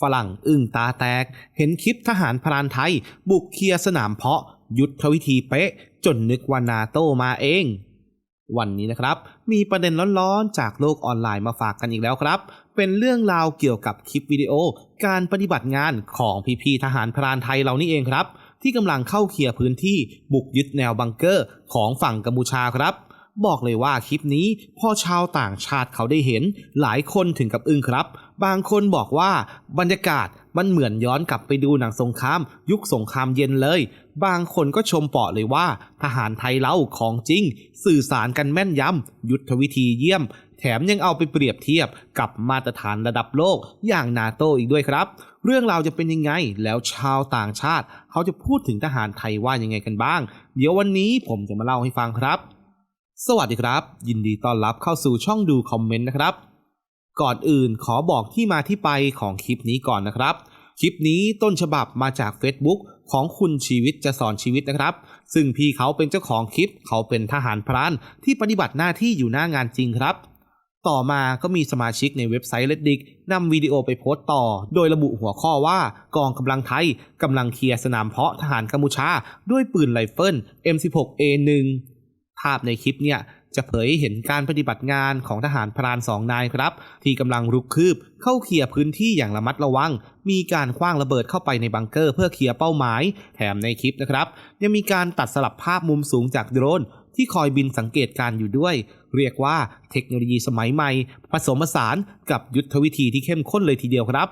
ฝรั่งอึ้งตาแตก เห็นคลิปทหารพรานไทย บุกเคลียร์สนามเพาะ ยุทธวิธีเป๊ะ จนนึกว่านาโตมาเอง วันนี้นะครับ มีประเด็นร้อนๆ จากโลกออนไลน์มาฝากกันอีกแล้วครับ เป็นเรื่องราวเกี่ยวกับคลิปวิดีโอ การปฏิบัติงานของพี่ๆทหารพรานไทยเรานี่เองครับ ที่กำลังเข้าเคลียร์พื้นที่บุกยึดแนวบังเกอร์ของฝั่งกัมพูชาครับบอกเลยว่าคลิปนี้พอชาวต่างชาติเขาได้เห็น หลายคนถึงกับอึ้งครับ บางคนบอกว่าบรรยากาศมันเหมือนย้อนกลับไปดูหนังสงคราม ยุคสงครามเย็นเลย บางคนก็ชมเปาะเลยว่า ทหารไทยเราของจริง สื่อสารกันแม่นยำ ยุทธวิธีเยี่ยม แถมยังเอาไปเปรียบเทียบกับมาตรฐานระดับโลกอย่างนาโตอีกด้วยครับ เรื่องราวจะเป็นยังไงแล้วชาวต่างชาติ เขาจะพูดถึงทหารไทยว่ายังไงกันบ้าง เดี๋ยววันนี้ผมจะมาเล่าให้ฟังครับ สวัสดีครับ ยินดีต้อนรับเข้าสู่ช่องดูคอมเมนต์นะครับ ก่อนอื่นขอบอกที่มาที่ไปของคลิปนี้ก่อนนะครับ คลิปนี้ต้นฉบับมาจาก Facebook ของคุณชีวิตจะสอนชีวิตนะครับ ซึ่งพี่เขาเป็นเจ้าของคลิป เขาเป็นทหารพรานที่ปฏิบัติหน้าที่อยู่หน้างานจริงครับ ต่อมาก็มีสมาชิกในเว็บไซต์ Reddit นำวิดีโอไปโพสต์ต่อ โดยระบุหัวข้อว่ากองกำลังไทยกำลังเคลียร์สนามเพาะทหารกัมพูชา ด้วยปืนไรเฟิล M16A1 ภาพในคลิปเนี่ย จะเผยเห็นการปฏิบัติงานของทหารพรานสองนายครับ ที่กำลังรุกคืบเข้าเคลียร์พื้นที่อย่างระมัดระวัง มีการคว้างระเบิดเข้าไปในบังเกอร์เพื่อเคลียร์เป้าหมาย แถมในคลิปนะครับ ยังมีการตัดสลับภาพมุมสูงจากโดรนที่คอยบินสังเกตการอยู่ด้วย เรียกว่าเทคโนโลยีสมัยใหม่ ผสมผสานกับยุทธวิธีที่เข้มข้นเลยทีเดียวครับ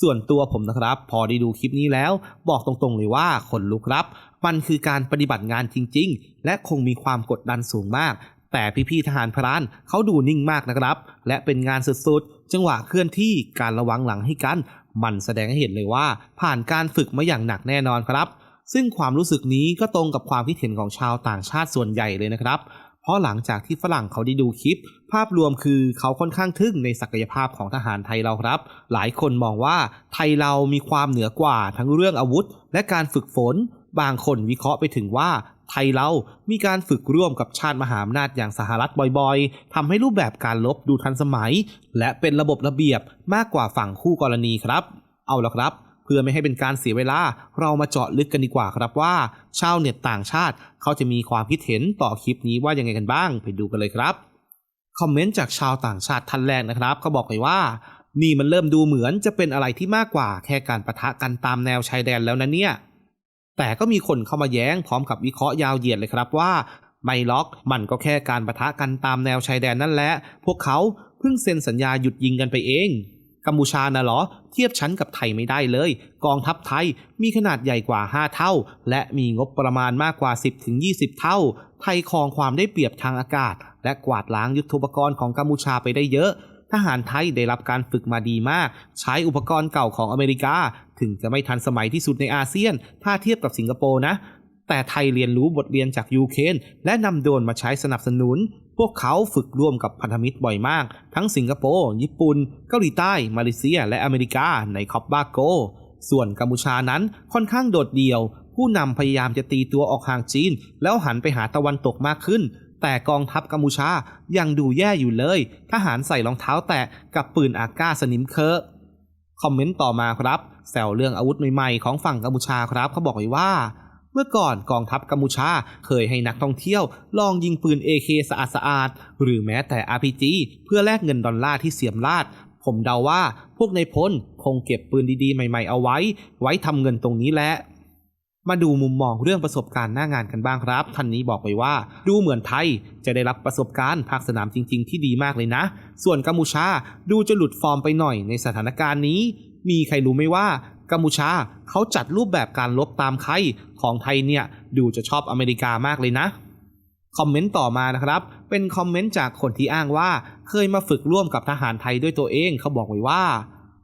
ส่วนตัวผมนะครับ พอได้ดูคลิปนี้แล้ว บอกตรงๆเลยว่าขนลุกครับ มันคือการปฏิบัติงานจริง ๆ และคงมีความกดดันสูงมาก แต่พี่ๆทหารพรานเขาดูนิ่งมากนะครับ และเป็นงานสุดๆ จังหวะเคลื่อนที่การระวังหลังให้กัน มันแสดงให้เห็นเลยว่า ผ่านการฝึกมาอย่างหนักแน่นอนครับ ซึ่งความรู้สึกนี้ก็ตรงกับความคิดเห็นของชาวต่างชาติส่วนใหญ่เลยนะครับ เพราะหลังจากที่ฝรั่งเขาได้ดูคลิป ภาพรวมคือเขาค่อนข้างทึ่งในศักยภาพของทหารไทยเราครับ หลายคนมองว่าไทยเรามีความเหนือกว่าทั้งเรื่องอาวุธ และการฝึกฝนบางคนวิเคราะห์ไปถึงว่า ไทยเรามีการฝึกร่วมกับชาติมหาอำนาจอย่างสหรัฐบ่อยๆทำให้รูปแบบการลบดูทันสมัย และเป็นระบบระเบียบมากกว่าฝั่งคู่กรณีครับ เอาละครับ เพื่อไม่ให้เป็นการเสียเวลา เรามาเจาะลึกกันดีกว่าครับว่า ชาวเน็ตต่างชาติ เขาจะมีความคิดเห็นต่อคลิปนี้ว่ายังไงกันบ้าง ไปดูกันเลยครับคอมเมนต์จากชาวต่างชาติท่านแรกนะครับเขาบอกเลยว่านี่มันเริ่มดูเหมือนจะเป็นอะไรที่มากกว่าแค่การประทะกันตามแนวชายแดนแล้วนะเนี่ย แต่ก็มีคนเข้ามาแย้งพร้อมกับวิเคราะห์ยาวเหยียดเลยครับว่าไม่ล็อกมันก็แค่การประทะกันตามแนวชายแดนนั่นแหละ พวกเขาเพิ่งเซ็นสัญญาหยุดยิงกันไปเอง กัมพูชานะเหรอ เทียบชั้นกับไทยไม่ได้เลย กองทัพไทยมีขนาดใหญ่กว่า 5 เท่า และมีงบประมาณมากกว่า 10-20 เท่า ไทยครองความได้เปรียบทางอากาศ และกวาดล้างยุทธปกรณ์ของกัมพูชาไปได้เยอะ ทหารไทยได้รับการฝึกมาดีมาก ใช้อุปกรณ์เก่าของอเมริกา ถึงจะไม่ทันสมัยที่สุดในอาเซียน ถ้าเทียบกับสิงคโปร์นะ แต่ไทยเรียนรู้บทเรียนจากยูเครนและนำโดนมาใช้สนับสนุน พวกเขาฝึกร่วมกับพันธมิตรบ่อยมาก ทั้งสิงคโปร์ ญี่ปุ่น เกาหลีใต้ มาเลเซีย และอเมริกาในคอปบาโก ส่วนกัมพูชานั้นค่อนข้างโดดเดี่ยว ผู้นำพยายามจะตีตัวออกห่างจีน แล้วหันไปหาตะวันตกมากขึ้นแต่กองทัพกัมพูชายังดูแย่อยู่เลย ทหารใส่รองเท้าแตะกับปืนอากาสนิมเคอะ คอมเมนต์ต่อมาครับแซวเรื่องอาวุธใหม่ๆของฝั่งกัมพูชาครับเขาบอกไว้ว่า เมื่อก่อนกองทัพกัมพูชาเคยให้นักท่องเที่ยว ลองยิงปืน AK สะอาดสะอาดๆหรือแม้แต่ RPG เพื่อแลกเงินดอลลาร์ที่เสียมลาดผมเดาว่าพวกในพลคงเก็บปืนดีๆ ใหม่ ๆ เอาไว้ ไว้ทำเงินตรงนี้แหละ มาดูมุมมองเรื่องประสบการณ์หน้างานกันบ้างครับท่านนี้บอกไว้ว่า ดูเหมือนไทยจะได้รับประสบการณ์ภาคสนามจริง ๆ ที่ดีมากเลยนะ ส่วนกัมพูชาดูจะหลุดฟอร์มไปหน่อยในสถานการณ์นี้ มีใครรู้ไหมว่ากัมพูชาเขาจัดรูปแบบการลบตามใครของไทยเนี่ยดูจะชอบอเมริกามากเลยนะคอมเมนต์ต่อมานะครับ เป็นคอมเมนต์จากคนที่อ้างว่า เคยมาฝึกร่วมกับทหารไทยด้วยตัวเองเขาบอกไว้ว่า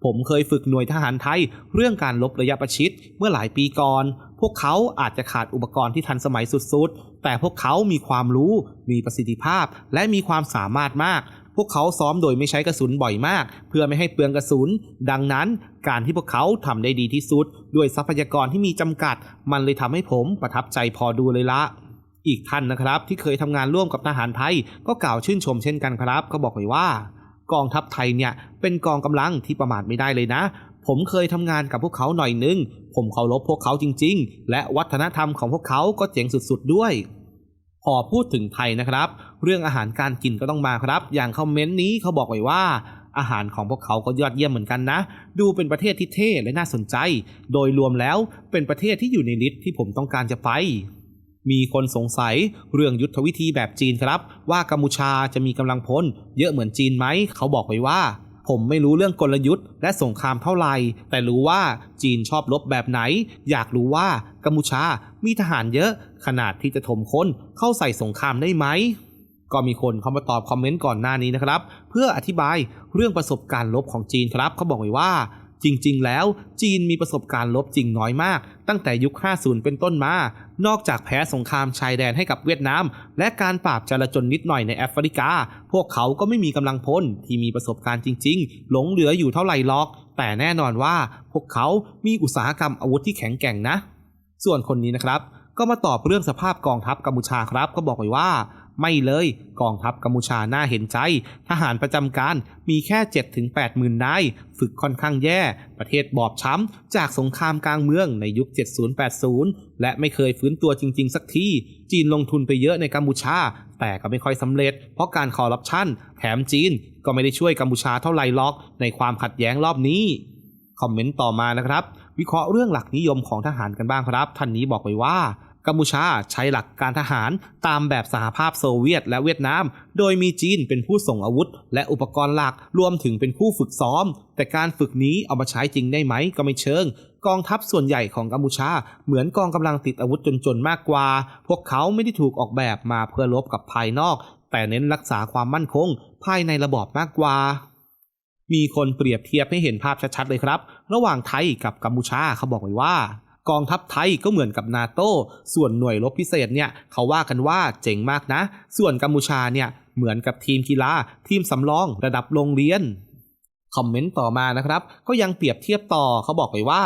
ผมเคยฝึกหน่วยทหารไทย เรื่องการลบระยะประชิดเมื่อหลายปีก่อน พวกเขาอาจจะขาดอุปกรณ์ที่ทันสมัยสุดๆ แต่พวกเขามีความรู้ มีประสิทธิภาพ และมีความสามารถมาก พวกเขาซ้อมโดยไม่ใช้กระสุนบ่อยมาก เพื่อไม่ให้เปลืองกระสุน ดังนั้นการที่พวกเขาทำได้ดีที่สุด ด้วยทรัพยากรที่มีจำกัด มันเลยทำให้ผมประทับใจพอดูเลยละอีกท่านนะครับ ที่เคยทำงานร่วมกับทหารไทย ก็กล่าวชื่นชมเช่นกันครับเขาบอกไว้ว่ากองทัพไทยเนี่ยเป็นกองกำลังที่ประมาทไม่ได้เลยนะ ผมเคยทำงานกับพวกเขาหน่อยนึง ผมเคารพพวกเขาจริง ๆ และวัฒนธรรมของพวกเขาก็เจ๋งสุดๆด้วย พอพูดถึงไทยนะครับ เรื่องอาหารการกินก็ต้องมาครับ อย่างคอมเมนต์นี้เขาบอกไว้ว่าอาหารของพวกเขาก็ยอดเยี่ยมเหมือนกันนะ ดูเป็นประเทศที่เท่และน่าสนใจ โดยรวมแล้วเป็นประเทศที่อยู่ในลิสต์ที่ผมต้องการจะไป มีคนสงสัยเรื่องยุทธวิธีแบบจีนครับ ว่ากัมพูชาจะมีกำลังพลเยอะเหมือนจีนไหม เขาบอกไว้ว่า ผมไม่รู้เรื่องกลยุทธ์และสงครามเท่าไหร่ แต่รู้ว่าจีนชอบลบแบบไหน อยากรู้ว่ากัมพูชามีทหารเยอะ ขนาดที่จะถมคนเข้าใส่สงครามได้ไหมก็มีคนเข้ามาตอบคอมเมนต์ก่อนหน้านี้นะครับ เพื่ออธิบายเรื่องประสบการณ์ลบของจีนครับเขาบอกไว้ว่า จริงๆ แล้วจีนมีประสบการณ์ลบจริงน้อยมาก ตั้งแต่ยุค 50 เป็นต้นมา นอกจากแพ้สงครามชายแดนให้กับเวียดนาม และการปราบจลาจลนิดหน่อยในแอฟริกา พวกเขาก็ไม่มีกำลังพลที่มีประสบการณ์จริง ๆ หลงเหลืออยู่เท่าไหร่หรอก แต่แน่นอนว่าพวกเขามีอุตสาหกรรมอาวุธที่แข็งแกร่งนะ ส่วนคนนี้นะครับ ก็มาตอบเรื่องสภาพกองทัพกัมพูชาครับ ก็บอกไว้ว่า ไม่เลยกองทัพกัมพูชาน่าเห็นใจ ทหารประจำการมีแค่7-8ถึง8หมื่นนาย ฝึกค่อนข้างแย่ ประเทศบอบช้ำ จากสงครามกลางเมืองในยุค 70-80 และไม่เคยฟื้นตัวจริง ๆ สักที จีนลงทุนไปเยอะในกัมพูชา แต่ก็ไม่ค่อยสำเร็จ เพราะการคอร์รัปชัน แถมจีนก็ไม่ได้ช่วยกัมพูชาเท่าไหร่หรอก ในความขัดแย้งรอบนี้คอมเมนต์ต่อมานะครับ วิเคราะห์เรื่องหลักนิยมของทหารกันบ้างครับ ท่านนี้บอกไว้ว่า กัมพูชาใช้หลักการทหารตามแบบสหภาพโซเวียตและเวียดนาม โดยมีจีนเป็นผู้ส่งอาวุธ และอุปกรณ์หลักรวมถึงเป็นผู้ฝึกซ้อม แต่การฝึกนี้เอามาใช้จริงได้ไหมก็ไม่เชิง กองทัพส่วนใหญ่ของกัมพูชา เหมือนกองกำลังติดอาวุธจนๆมากกว่า พวกเขาไม่ได้ถูกออกแบบมาเพื่อรบกับภายนอก แต่เน้นรักษาความมั่นคง ภายในระบอบมากกว่ามีคนเปรียบเทียบให้เห็นภาพชัดๆเลยครับ ระหว่างไทยกับกัมพูชาเขาบอกไว้ว่า กองทัพไทยก็เหมือนกับนาโต้ส่วนหน่วยรบพิเศษเนี่ยเขาว่ากันว่าเจ๋งมากนะ ส่วนกัมพูชาเนี่ยเหมือนกับทีมกีฬาทีมสำรองระดับโรงเรียน คอมเมนต์ต่อมานะครับ ก็ยังเปรียบเทียบต่อเขาบอกไว้ว่า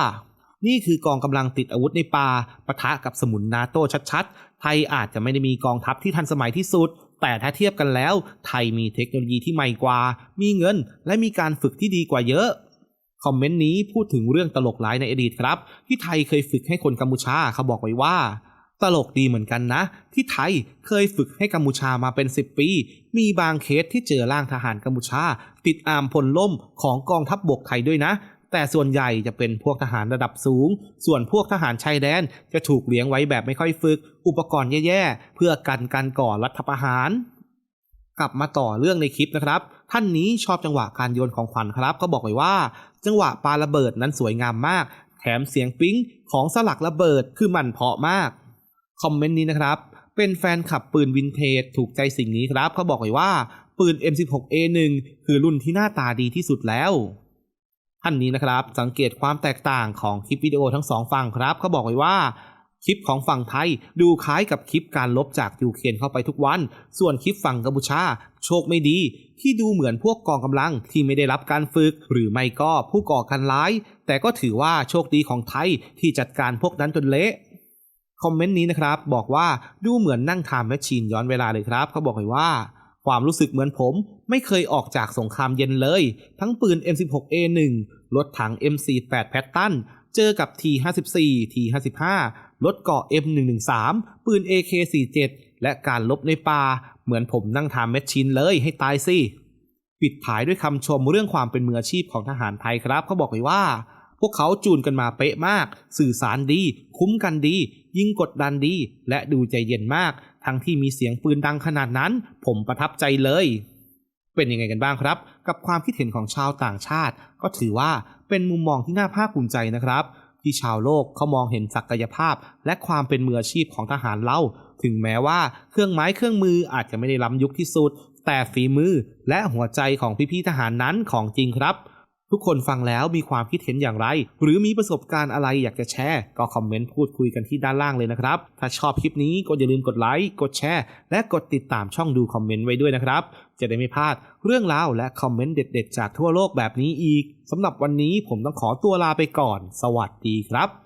นี่คือกองกำลังติดอาวุธในป่าปะทะกับสมุนนาโต้ชัดๆ ไทยอาจจะไม่ได้มีกองทัพที่ทันสมัยที่สุด แต่ถ้าเทียบกันแล้ว ไทยมีเทคโนโลยีที่ใหม่กว่า มีเงิน และมีการฝึกที่ดีกว่าเยอะ คอมเมนต์นี้พูดถึงเรื่องตลกร้ายในอดีตครับ ที่ไทยเคยฝึกให้คนกัมพูชาเขาบอกไว้ว่า ตลกดีเหมือนกันนะ ที่ไทยเคยฝึกให้กัมพูชามาเป็น 10 ปี มีบางเคสที่เจอร่างทหารกัมพูชา ติดอามพลล่มของกองทัพบบกไทยด้วยนะแต่ส่วนใหญ่จะเป็นพวกทหารระดับสูง ส่วนพวกทหารชายแดนจะถูกเลี้ยงไว้แบบไม่ค่อยฝึก อุปกรณ์แย่ๆ เพื่อกันการก่อรัฐประหาร กลับมาต่อเรื่องในคลิปนะครับ ท่านนี้ชอบจังหวะการโยนของขวัญครับ ก็บอกไว้ว่า จังหวะปาระเบิดนั้นสวยงามมาก แถมเสียงปิ๊งของสลักระเบิดคือมันเพาะมาก คอมเมนต์นี้นะครับ เป็นแฟนขับปืนวินเทจถูกใจสิ่งนี้ครับ เขาบอกไว้ว่าปืน M16A1 คือรุ่นที่หน้าตาดีที่สุดแล้วท่านนี้นะครับสังเกตความแตกต่างของคลิปวิดีโอทั้งสองฝั่งครับเขาบอกไว้ว่า คลิปของฝั่งไทยดูคล้ายกับคลิปการลบจากยูเครนเข้าไปทุกวัน ส่วนคลิปฝั่งกัมพูชา โชคไม่ดี ที่ดูเหมือนพวกกองกำลังที่ไม่ได้รับการฝึก หรือไม่ก็ผู้ก่อการร้าย แต่ก็ถือว่าโชคดีของไทยที่จัดการพวกนั้นจนเละคอมเมนต์นี้นะครับบอกว่าดูเหมือนนั่งทำแมชชีนย้อนเวลาเลยครับเขาบอกเลยว่าความรู้สึกเหมือนผมไม่เคยออกจากสงครามเย็นเลย ทั้งปืน M16A1 รถถัง M48 แพตตัน เจอกับ T54 T55 รถเกาะ M113 ปืน AK47 และการลบในป่า เหมือนผมนั่งทำแมชชีนเลยให้ตายสิ ปิดท้ายด้วยคำชมเรื่องความเป็นมืออาชีพของทหารไทยครับเขาบอกเลยว่า พวกเขาจูนกันมาเป๊ะมาก สื่อสารดี คุ้มกันดี ยิ่งกดดันดี และดูใจเย็นมาก ทั้งที่มีเสียงปืนดังขนาดนั้น ผมประทับใจเลยเป็นยังไงกันบ้างครับ กับความคิดเห็นของชาวต่างชาติ ก็ถือว่าเป็นมุมมองที่น่าภาคภูมิใจนะครับ ที่ชาวโลกเขามองเห็นศักยภาพ และความเป็นมืออาชีพของทหารเราถึงแม้ว่าเครื่องไม้เครื่องมืออาจจะไม่ได้ล้ำยุคที่สุด แต่ฝีมือและหัวใจของพี่ๆทหารนั้นของจริงครับ ทุกคนฟังแล้วมีความคิดเห็นอย่างไร หรือมีประสบการณ์อะไรอยากจะแชร์ ก็คอมเมนต์พูดคุยกันที่ด้านล่างเลยนะครับ ถ้าชอบคลิปนี้ก็อย่าลืมกดไลค์กดแชร์ และกดติดตามช่องดูคอมเมนต์ไว้ด้วยนะครับ จะได้ไม่พลาดเรื่องราวและคอมเมนต์เด็ด ๆ จากทั่วโลกแบบนี้อีกสำหรับวันนี้ผมต้องขอตัวลาไปก่อน สวัสดีครับ